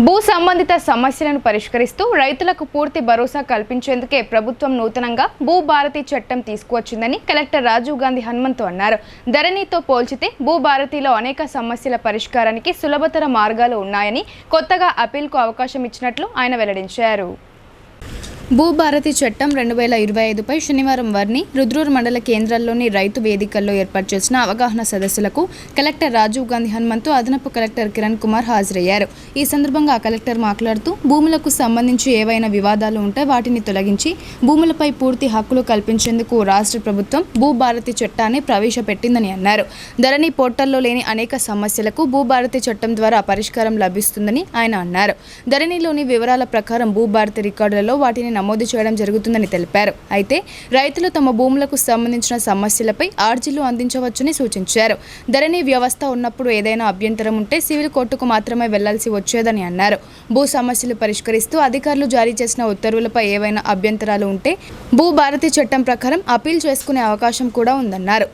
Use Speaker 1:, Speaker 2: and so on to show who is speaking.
Speaker 1: భూ సంబంధిత సమస్యలను పరిష్కరిస్తూ రైతులకు పూర్తి భరోసా కల్పించేందుకే ప్రభుత్వం నూతనంగా భూ భారతి చట్టం తీసుకువచ్చిందని కలెక్టర్ రాజీవ్ గాంధీ హనుమంతు అన్నారు. ధరణితో పోల్చితే భూ భారతిలో అనేక సమస్యల పరిష్కారానికి సులభతర మార్గాలు ఉన్నాయని కొత్తగా అపీల్కు అవకాశం ఇచ్చినట్లు ఆయన వెల్లడించారు. భూభారతి చట్టం రెండు వేల ఇరవై ఐదుపై శనివారం వారిని రుద్రూర్ మండల కేంద్రాల్లోని రైతు వేదికల్లో ఏర్పాటు చేసిన అవగాహన సదస్సులకు కలెక్టర్ రాజీవ్ గాంధీ హనుమంతు అదనపు కలెక్టర్ కిరణ్ కుమార్ హాజరయ్యారు. ఈ సందర్భంగా ఆ కలెక్టర్ మాట్లాడుతూ భూములకు సంబంధించి ఏవైనా వివాదాలు ఉంటే వాటిని తొలగించి భూములపై పూర్తి హక్కులు కల్పించేందుకు రాష్ట్ర ప్రభుత్వం భూభారతి చట్టాన్ని ప్రవేశపెట్టిందని అన్నారు. ధరణి పోర్టల్లో లేని అనేక సమస్యలకు భూభారతి చట్టం ద్వారా పరిష్కారం లభిస్తుందని ఆయన అన్నారు. ధరణిలోని వివరాల ప్రకారం భూభారతి రికార్డులలో వాటిని నమోదు చేయడం జరుగుతుందని తెలిపారు. అయితే రైతులు తమ భూములకు సంబంధించిన సమస్యలపై ఆర్జీలు అందించవచ్చని సూచించారు. ధరణి వ్యవస్థ ఉన్నప్పుడు ఏదైనా అభ్యంతరం ఉంటే సివిల్ కోర్టుకు మాత్రమే వెళ్ళాల్సి వచ్చేదని అన్నారు. భూ సమస్యలు పరిష్కరిస్తూ అధికారులు జారీ చేసిన ఉత్తర్వులపై ఏవైనా అభ్యంతరాలు ఉంటే భూభారతి చట్టం ప్రకారం అపీల్ చేసుకునే అవకాశం కూడా ఉందన్నారు.